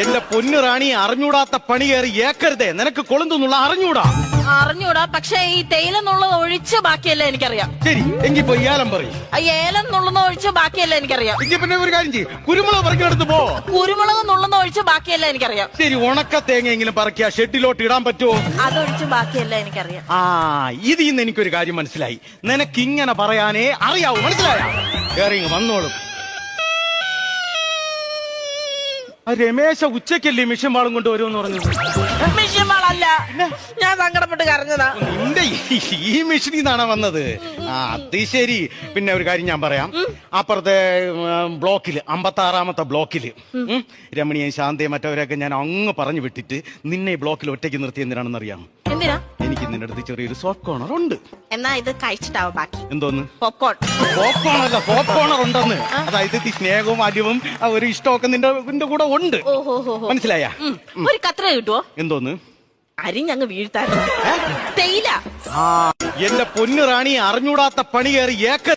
എന്റെ പൊന്നു റാണി അറിഞ്ഞൂടാത്ത പണി കയറി ഏക്കരുതേ. നിനക്ക് കൊളുന്തുന്നുള്ള അറിഞ്ഞൂടാ? അറിഞ്ഞൂടാ പക്ഷേ ഈ തേയിലെന്നുള്ളത് ഒഴിച്ച് ബാക്കിയല്ലേ എനിക്കറിയാം. ശരി എങ്കി പോയി ഏലം പറയും. ഏലം നുള്ളുന്ന ഒഴിച്ച് ബാക്കിയല്ലേ എനിക്കറിയാം. എങ്കിൽ പിന്നെ ഒരു കാര്യം ചെയ്യും. കുരുമുളക് പറിക്കെടുത്ത് പോ. കുരുമുളക് നുള്ളുന്ന ഒഴിച്ച് ബാക്കിയല്ലേ എനിക്കറിയാം. ശരി ഉണക്ക തേങ്ങ എങ്കിലും പറക്കിയ ഷെഡിലോട്ട് ഇടാൻ പറ്റുമോ അതൊഴിച്ച് ബാക്കിയല്ലേ എനിക്കറിയാം. ആ ഇതിൽ നിന്ന് എനിക്കൊരു കാര്യം മനസ്സിലായി. നിനക്ക് ഇങ്ങനെ പറയാനേ അറിയാവൂ. മനസ്സിലായോ? കേറി വന്നോളും. രമേശ ഉച്ചക്കല്ലേ മിഷൻ വാളും കൊണ്ട് വരുമെന്ന് മിഷൻ വാളല്ല. ഞാൻ സങ്കടപ്പെട്ട് കരഞ്ഞതാ. നിന്റെ ഈ- മിഷനിൽ നിന്നാണ് വന്നത്? അത് ശരി. പിന്നെ ഒരു കാര്യം ഞാൻ പറയാം. അപ്പുറത്തെ ബ്ലോക്കിൽ അമ്പത്തി ആറാമത്തെ ബ്ലോക്കിൽ രമണിയും ശാന്തയും മറ്റവരെയൊക്കെ ഞാൻ അങ്ങ് പറഞ്ഞു വിട്ടിട്ട് നിന്നെ ഈ ബ്ലോക്കിൽ ഒറ്റയ്ക്ക് നിർത്തി എന്തിനാണെന്ന് അറിയാം എന്തിനാ? എനിക്ക് നിന്റെ അടുത്ത് ചെറിയൊരു സോഫ്റ്റ് കോർണർ ഉണ്ട്. എന്നാ ഇത് കഴിച്ചിട്ടാവും ബാക്കി? എന്തോന്ന്? പോപ്കോൺ പോപ്കോൺ അല്ല സോഫ്റ്റ് കോർണർ ഉണ്ടെന്ന്. അതായത് ഈ സ്നേഹവും അടിവും ആ ഒരു ഇഷ്ടമൊക്കെ നിന്റെ നിന്റെ കൂടെ ഉണ്ട്. ഓഹോ ഹോ ഹോ മനസ്സിലായ? ഒരു കത്ര കിട്ടുവോ? എന്തോന്ന്? അരിഞ്ഞങ്ങ് വീഴ്ത്താറുണ്ട്. തേയില. എന്റെ പൊന്നു റാണി അറിഞ്ഞൂടാത്ത പണി കയറി ഏക്ക